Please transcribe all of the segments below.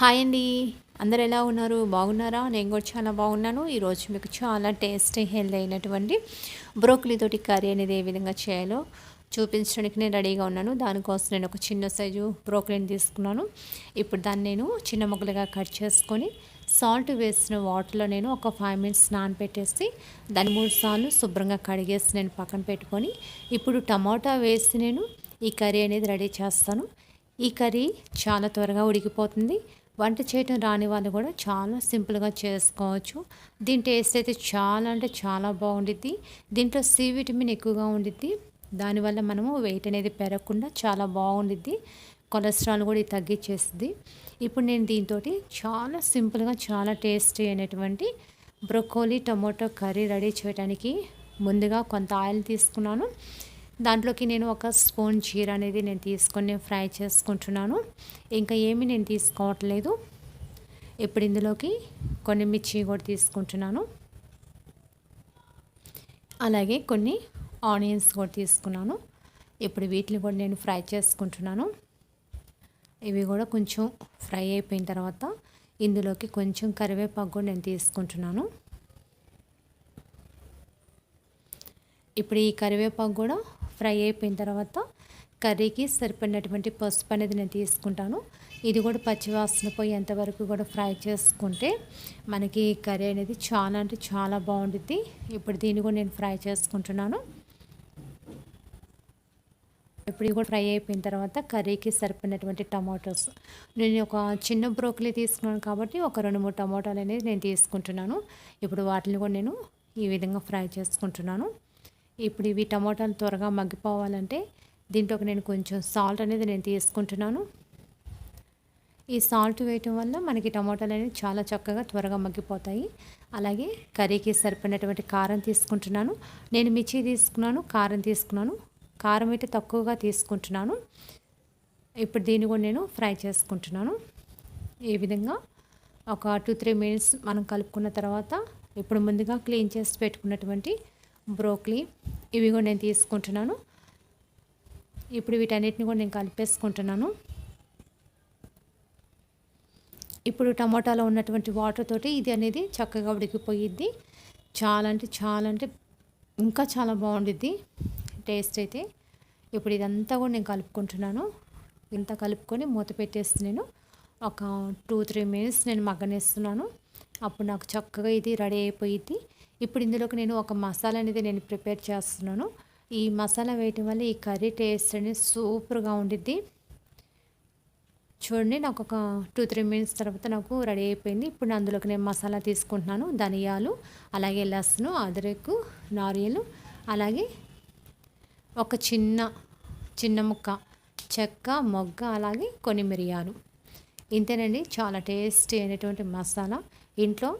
Hi అండి. అందరు ఎలా ఉన్నారు? బాగున్నారా? నేను కూడా చాలా బాగున్నాను. ఈరోజు మీకు చాలా టేస్టీ హెల్తీ అయినటువంటి బ్రోకలీతోటి కర్రీ అనేది ఏ విధంగా చేయాలో చూపించడానికి నేను రెడీగా ఉన్నాను. దానికోసం నేను ఒక చిన్న సైజు బ్రోకలీని తీసుకున్నాను. ఇప్పుడు దాన్ని నేను చిన్న ముక్కలుగా కట్ చేసుకొని సాల్ట్ వేసిన వాటర్లో నేను ఒక ఫైవ్ మినిట్స్ నానబెట్టేసి దాన్ని మూడు సార్లు శుభ్రంగా కడిగేసి నేను పక్కన పెట్టుకొని ఇప్పుడు టమాటా వేసి నేను ఈ కర్రీ అనేది రెడీ చేస్తాను. ఈ కర్రీ చాలా త్వరగా ఉడికిపోతుంది. వంట చేయటం రాని వాళ్ళు కూడా చాలా సింపుల్గా చేసుకోవచ్చు. దీని టేస్ట్ అయితే చాలా అంటే చాలా బాగుండిద్ది. దీంట్లో సి విటమిన్ ఎక్కువగా ఉండిద్ది. దానివల్ల మనము వెయిట్ అనేది పెరగకుండా చాలా బాగుండిద్ది. కొలెస్ట్రాల్ కూడా తగ్గించేస్తుంది ఇప్పుడు నేను దీంతో చాలా సింపుల్గా చాలా టేస్టీ అయినటువంటి బ్రొకోలీ టొమాటో కర్రీ రెడీ చేయడానికి ముందుగా కొంత ఆయిల్ తీసుకున్నాను. దాంట్లోకి నేను ఒక స్పూన్ చీర అనేది నేను తీసుకొని ఫ్రై చేసుకుంటున్నాను. ఇంకా ఏమి నేను తీసుకోవట్లేదు. ఇప్పుడు ఇందులోకి కొన్ని మిర్చి కూడా తీసుకుంటున్నాను. అలాగే కొన్ని ఆనియన్స్ కూడా తీసుకున్నాను. ఇప్పుడు వీటిని కూడా నేను ఫ్రై చేసుకుంటున్నాను. ఇవి కూడా కొంచెం ఫ్రై అయిపోయిన తర్వాత ఇందులోకి కొంచెం కరివేపాకు కూడా నేను తీసుకుంటున్నాను. ఇప్పుడు ఈ కరివేపాకు కూడా ఫ్రై అయిపోయిన తర్వాత కర్రీకి సరిపడినటువంటి పసుపు అనేది నేను తీసుకుంటాను. ఇది కూడా పచ్చివాసన పోయేంత వరకు కూడా ఫ్రై చేసుకుంటే మనకి కర్రీ అనేది చాలా అంటే చాలా బాగుంటుంది ఇప్పుడు దీన్ని కూడా నేను ఫ్రై చేసుకుంటున్నాను. ఇప్పుడు కూడా ఫ్రై అయిపోయిన తర్వాత కర్రీకి సరిపడినటువంటి టమాటోస్. నేను ఒక చిన్న బ్రోకలీ తీసుకున్నాను కాబట్టి ఒక రెండు మూడు టమాటాలు అనేది నేను తీసుకుంటున్నాను. ఇప్పుడు వాటిని కూడా నేను ఈ విధంగా ఫ్రై చేసుకుంటున్నాను. ఇప్పుడు ఇవి టమాటాలు త్వరగా మగ్గిపోవాలంటే దీంట్లోకి నేను కొంచెం సాల్ట్ అనేది నేను తీసుకుంటున్నాను. ఈ సాల్ట్ వేయటం వల్ల మనకి టమాటాలు అనేవి చాలా చక్కగా త్వరగా మగ్గిపోతాయి. అలాగే కర్రీకి సరిపడినటువంటి కారం తీసుకుంటున్నాను. నేను మిర్చి తీసుకున్నాను కారం తీసుకున్నాను. కారం అయితే తక్కువగా తీసుకుంటున్నాను. ఇప్పుడు దీన్ని కూడా నేను ఫ్రై చేసుకుంటున్నాను. ఈ విధంగా ఒక టూ త్రీ మినిట్స్ మనం కలుపుకున్న తర్వాత ఇప్పుడు ముందుగా క్లీన్ చేసి పెట్టుకున్నటువంటి బ్రోక్లీ ఇవి కూడా నేను తీసుకుంటున్నాను. ఇప్పుడు వీటన్నిటిని కూడా నేను కలిపేసుకుంటున్నాను. ఇప్పుడు టమాటాలో ఉన్నటువంటి వాటర్ తోటి ఇది అనేది చక్కగా ఉడికిపోయిద్ది. చాలా అంటే చాలా అంటే ఇంకా చాలా బాగుండిద్ది టేస్ట్ అయితే. ఇప్పుడు ఇదంతా కూడా నేను కలుపుకుంటున్నాను. ఇంత కలుపుకొని మూత పెట్టేసి నేను ఒక టూ త్రీ మినిట్స్ నేను మగ్గనేస్తున్నాను. అప్పుడు నాకు చక్కగా ఇది రెడీ అయిపోయింది ఇప్పుడు ఇందులోకి నేను ఒక మసాలా అనేది నేను ప్రిపేర్ చేస్తున్నాను. ఈ మసాలా వేయటం వల్ల ఈ కర్రీ టేస్ట్ అనేది సూపర్గా ఉండిద్ది. చూడండి నాకు ఒక టూ త్రీ మినిట్స్ తర్వాత నాకు రెడీ అయిపోయింది. ఇప్పుడు అందులోకి నేను మసాలా తీసుకుంటున్నాను. ధనియాలు అలాగే లస్ను అదరకు నారియలు అలాగే ఒక చిన్న చిన్న ముక్క చెక్క మొగ్గ అలాగే కొన్ని మిరియాలు. ఇంతేనండి చాలా టేస్టీ అయినటువంటి మసాలా. ఇంట్లో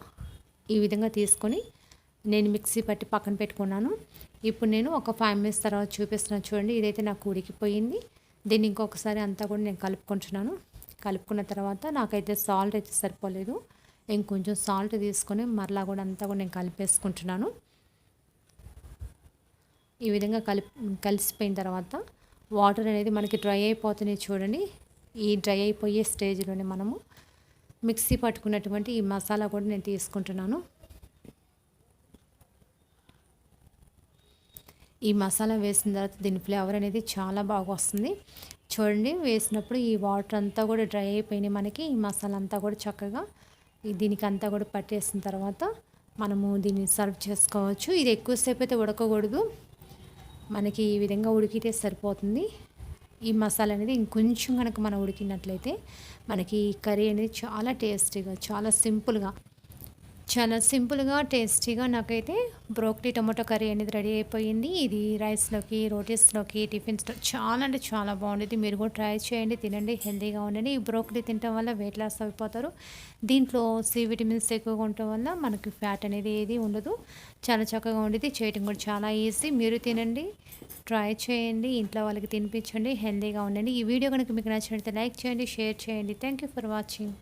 ఈ విధంగా తీసుకొని నేను మిక్సీ పట్టి పక్కన పెట్టుకున్నాను. ఇప్పుడు నేను ఒక ఫైవ్ మినిట్స్ తర్వాత చూపిస్తున్నాను చూడండి. ఇదైతే నాకు ఉడికిపోయింది. దీన్ని ఇంకొకసారి అంతా కూడా నేను కలుపుకుంటున్నాను. కలుపుకున్న తర్వాత నాకైతే సాల్ట్ అయితే సరిపోలేదు. ఇంకొంచెం సాల్ట్ తీసుకొని మరలా కూడా అంతా కూడా నేను కలిపేసుకుంటున్నాను. ఈ విధంగా కలిపి కలిసిపోయిన తర్వాత వాటర్ అనేది మనకి డ్రై అయిపోతున్నాయి చూడండి. ఈ డ్రై అయిపోయే స్టేజ్లోనే మనము మిక్సీ పట్టుకున్నటువంటి ఈ మసాలా కూడా నేను తీసుకుంటున్నాను. ఈ మసాలా వేసిన తర్వాత దీని ఫ్లేవర్ అనేది చాలా బాగా వస్తుంది. చూడండి వేసినప్పుడు ఈ వాటర్ అంతా కూడా డ్రై అయిపోయినాయి మనకి. ఈ మసాలా అంతా కూడా చక్కగా దీనికి అంతా కూడా పట్టేసిన తర్వాత మనము దీన్ని సర్వ్ చేసుకోవచ్చు. ఇది ఎక్కువసేపు అయితే ఉడకకూడదు. మనకి ఈ విధంగా ఉడికితే సరిపోతుంది. ఈ మసాలా అనేది ఇంకొంచెం కనుక మనం ఉడికినట్లయితే మనకి ఈ కర్రీ అనేది చాలా టేస్టీగా చాలా సింపుల్గా చాలా సింపుల్గా టేస్టీగా నాకైతే బ్రోక్లీ టమాటో కర్రీ అనేది రెడీ అయిపోయింది. ఇది రైస్లోకి రోటీస్లోకి టిఫిన్స్లో చాలా అంటే చాలా బాగుండేది. మీరు కూడా ట్రై చేయండి తినండి హెల్తీగా ఉండండి. ఈ బ్రోక్లీ తినడం వల్ల వెయిట్ లాస్ అయిపోతారు. దీంట్లో సి విటమిన్స్ ఎక్కువగా ఉండటం వల్ల మనకి ఫ్యాట్ అనేది ఏది ఉండదు. చాలా చక్కగా ఉండేది. చేయటం కూడా చాలా ఈజీ. మీరు తినండి ట్రై చేయండి ఇంట్లో వాళ్ళకి తినిపించండి హెల్తీగా ఉండండి. ఈ వీడియో కనుక మీకు నచ్చినట్లయితే లైక్ చేయండి షేర్ చేయండి. Thank you for watching.